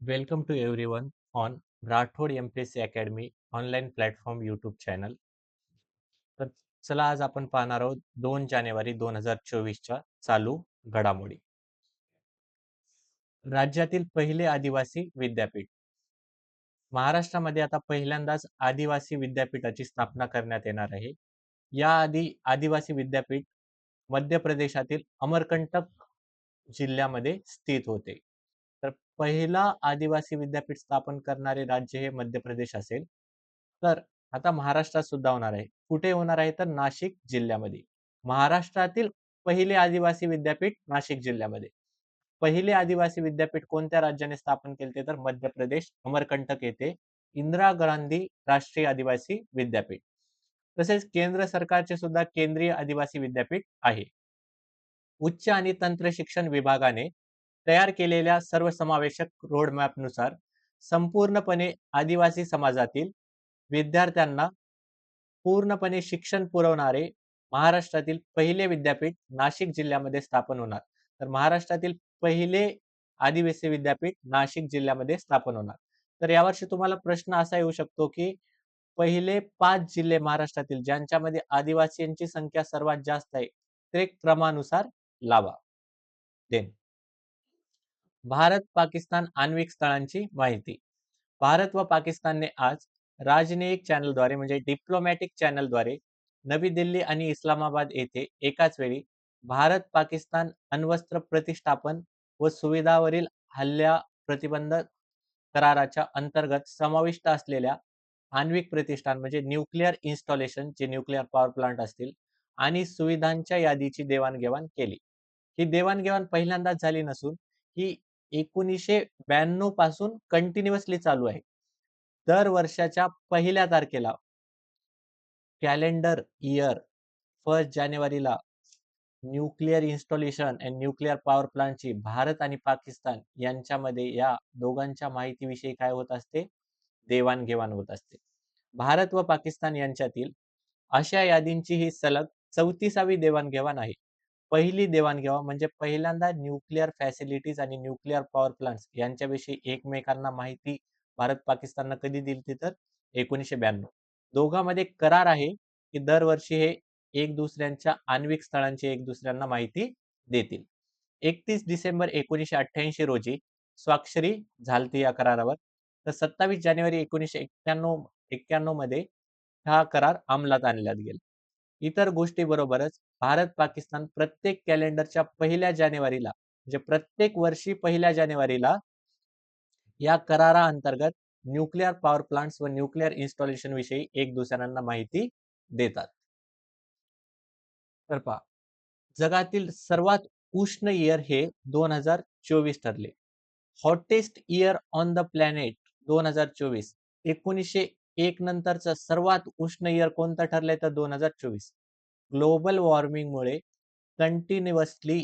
Welcome to everyone on Rathod MPSC Academy online platform YouTube channel तर चला आज आपण पाहणार आहोत दोन जानेवारी दोन हजार चोवीसच्या चालू घडामोडी. राज्यातील पहिले आदिवासी विद्यापीठ. महाराष्ट्रामध्ये आता पहिल्यांदाच आदिवासी विद्यापीठाची स्थापना करण्यात येणार आहे. याआधी आदिवासी विद्यापीठ मध्य प्रदेशातील अमरकंटक जिल्ह्यामध्ये स्थित होते. तर पहिला आदिवासी विद्यापीठ स्थापन करणारे राज्य हे मध्य प्रदेश असेल. तर आता महाराष्ट्रात सुद्धा होणार आहे. कुठे होणार आहे? तर नाशिक जिल्ह्यामध्ये. महाराष्ट्रातील पहिले आदिवासी विद्यापीठ नाशिक जिल्ह्यामध्ये. पहिले आदिवासी विद्यापीठ कोणत्या राज्याने स्थापन केले तर मध्य प्रदेश अमरकंटक येथे इंदिरा गांधी राष्ट्रीय आदिवासी विद्यापीठ. तसेच केंद्र सरकारचे सुद्धा केंद्रीय आदिवासी विद्यापीठ आहे. उच्च आणि तंत्र शिक्षण विभागाने तयार केलेल्या सर्वसमावेशक रोडमॅपनुसार संपूर्णपणे आदिवासी समाजातील विद्यार्थ्यांना पूर्णपणे शिक्षण पुरवणारे महाराष्ट्रातील पहिले विद्यापीठ नाशिक जिल्ह्यामध्ये स्थापन होणार. तर महाराष्ट्रातील पहिले आदिवासी विद्यापीठ नाशिक जिल्ह्यामध्ये स्थापन होणार. तर यावर्षी तुम्हाला प्रश्न असा येऊ शकतो की पहिले पाच जिल्हे महाराष्ट्रातील ज्यांच्यामध्ये आदिवासींची संख्या सर्वात जास्त आहे ते क्रमानुसार लावा. देन. भारत पाकिस्तान आण्विक स्थळांची माहिती. भारत व पाकिस्तानने आज राजनयिक चॅनलद्वारे म्हणजे डिप्लोमॅटिक चॅनलद्वारे नवी दिल्ली आणि इस्लामाबाद येथे एकाच वेळी भारत पाकिस्तान अण्वस्त्र प्रतिष्ठापन व सुविधावरील हल्ल्या प्रतिबंध कराराच्या अंतर्गत समाविष्ट असलेल्या आण्विक प्रतिष्ठान म्हणजे न्यूक्लिअर इन्स्टॉलेशन जे न्यूक्लिअर पॉवर प्लांट असतील आणि सुविधांच्या यादीची देवाणघेवाण केली. ही देवाणघेवाण पहिल्यांदाच झाली नसून ही एकोणीसशे ब्याण्णवपासून कंटिन्युअसली चालू आहे. दर वर्षाच्या पहिल्या तारखेला कॅलेंडर इयर फर्स्ट जानेवारीला nuclear installation and nuclear power प्लांटची भारत आणि पाकिस्तान यांच्यामध्ये या दोघांच्या माहितीविषयी काय होत असते? देवाणघेवाण होत असते. भारत व पाकिस्तान यांच्यातील अशा यादींची ही सलग चौतीसावी देवाणघेवाण आहे. पहिली देवाणघेवाण म्हणजे पहिल्यांदा न्यूक्लिअर फॅसिलिटीज आणि न्यूक्लिअर पॉवर प्लांट्स यांच्याविषयी एकमेकांना माहिती भारत पाकिस्ताननं कधी दिली तर? एकोणीसशे ब्याण्णव. दोघांमध्ये करार आहे की दरवर्षी हे एक दुसऱ्यांच्या आण्विक स्थळांची एक दुसऱ्यांना माहिती देतील. एकतीस डिसेंबर एकोणीसशे अठ्ठ्याऐंशी रोजी स्वाक्षरी झालती या करारावर. तर सत्तावीस जानेवारी एकोणीसशे एक्क्याण्णव एक्क्याण्णवमध्ये हा करार अंमलात आणण्यात गेला. इतर गोष्टी बरोबरच भारत पाकिस्तान प्रत्येक कॅलेंडरच्या पहिल्या जानेवारीला म्हणजे प्रत्येक वर्षी पहिल्या जानेवारीला या करारा अंतर्गत न्यूक्लिअर पॉवर प्लांट्स व न्यूक्लिअर इन्स्टॉलेशन विषयी एक दुसऱ्यांना माहिती देतात. तर पहा जगातील सर्वात उष्ण इयर हे दोन हजार चोवीस ठरले. Hottest year on the planet दोन हजार चोवीस एकोणीसशे एक नंतरचं सर्वात उष्ण इयर कोणतं ठरलंय तर दोन हजार चोवीस. ग्लोबल वॉर्मिंगमुळे कंटिन्युअसली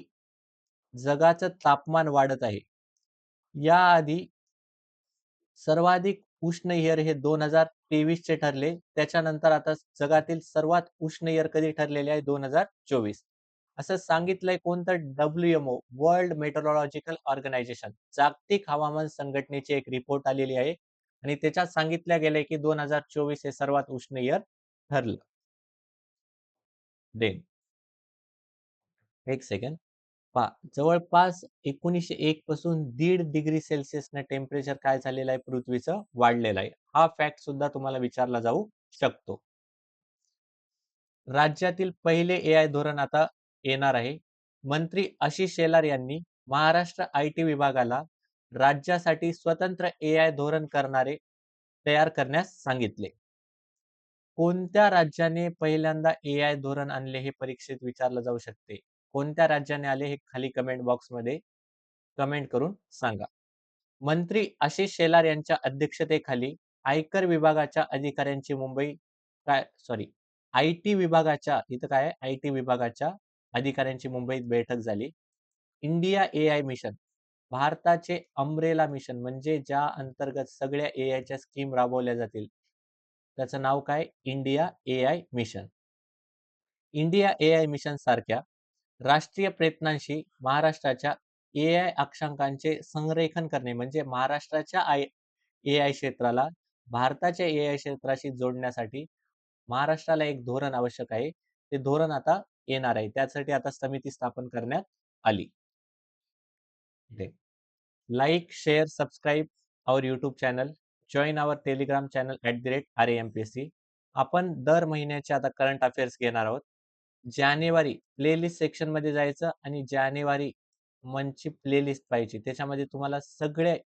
जगाचं तापमान वाढत आहे. याआधी सर्वाधिक उष्ण इयर हे दोन हजार तेवीस चे ठरले. त्याच्यानंतर आता जगातील सर्वात उष्ण इयर कधी ठरलेले आहे? दोन हजार चोवीस. असं सांगितलंय कोणतं डब्ल्यूएमओ वर्ल्ड मेट्रोलॉजिकल ऑर्गनायझेशन जागतिक हवामान संघटनेची एक रिपोर्ट आलेली आहे. आणि त्याच्यात सांगितलं गेलंय की दोन हजार चोवीस हे सर्वात उष्ण इयर ठरलं. देन. एक सेकंड पा जवळपास एकोणीसशे एक पासून दीड डिग्री सेल्सिअसनं टेम्परेचर काय झालेलं आहे? पृथ्वीचं वाढलेलं आहे. हा फॅक्ट सुद्धा तुम्हाला विचारला जाऊ शकतो. राज्यातील पहिले ए आय धोरण आता येणार आहे. मंत्री आशिष शेलार यांनी महाराष्ट्र आय टी विभागाला राज्यासाठी स्वतंत्र ए आय धोरण करणारे तयार करण्यास सांगितले. कोणत्या राज्याने पहिल्यांदा ए आय धोरण आणले हे परीक्षेत विचारलं जाऊ शकते? कोणत्या राज्याने आले हे खाली कमेंट बॉक्समध्ये कमेंट करून सांगा. मंत्री आशिष शेलार यांच्या अध्यक्षतेखाली आयकर विभागाच्या अधिकाऱ्यांची मुंबई काय सॉरी आय टी विभागाच्या इथं काय आय टी विभागाच्या अधिकाऱ्यांची मुंबईत बैठक झाली. India A I mission. भारताचे अम्ब्रेला मिशन म्हणजे ज्या अंतर्गत सगळ्या ए आयच्या स्कीम राबवल्या जातील त्याचं नाव काय India A I mission India A I mission सारख्या राष्ट्रीय प्रयत्नांशी महाराष्ट्राच्या ए आय अक्षांकांचे संरेखन करणे म्हणजे महाराष्ट्राच्या आय ए आय क्षेत्राला भारताच्या ए आय क्षेत्राशी जोडण्यासाठी महाराष्ट्राला एक धोरण आवश्यक आहे. ते धोरण आता येणार आहे. त्यासाठी आता समिती स्थापन करण्यात आली. Like share, subscribe our YouTube channel. Join our Telegram channel @RAMPSC. आपण दर महिन्याचे आता करंट अफेअर्स घेणार आहोत. जानेवारी प्लेलिस्ट सेक्शनमध्ये जायचं आणि जानेवारी मंथची प्लेलिस्ट पाहिजे त्याच्यामध्ये तुम्हाला सगळे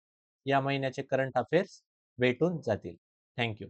या महिन्याचे करंट अफेअर्स भेटून जातील. थँक्यू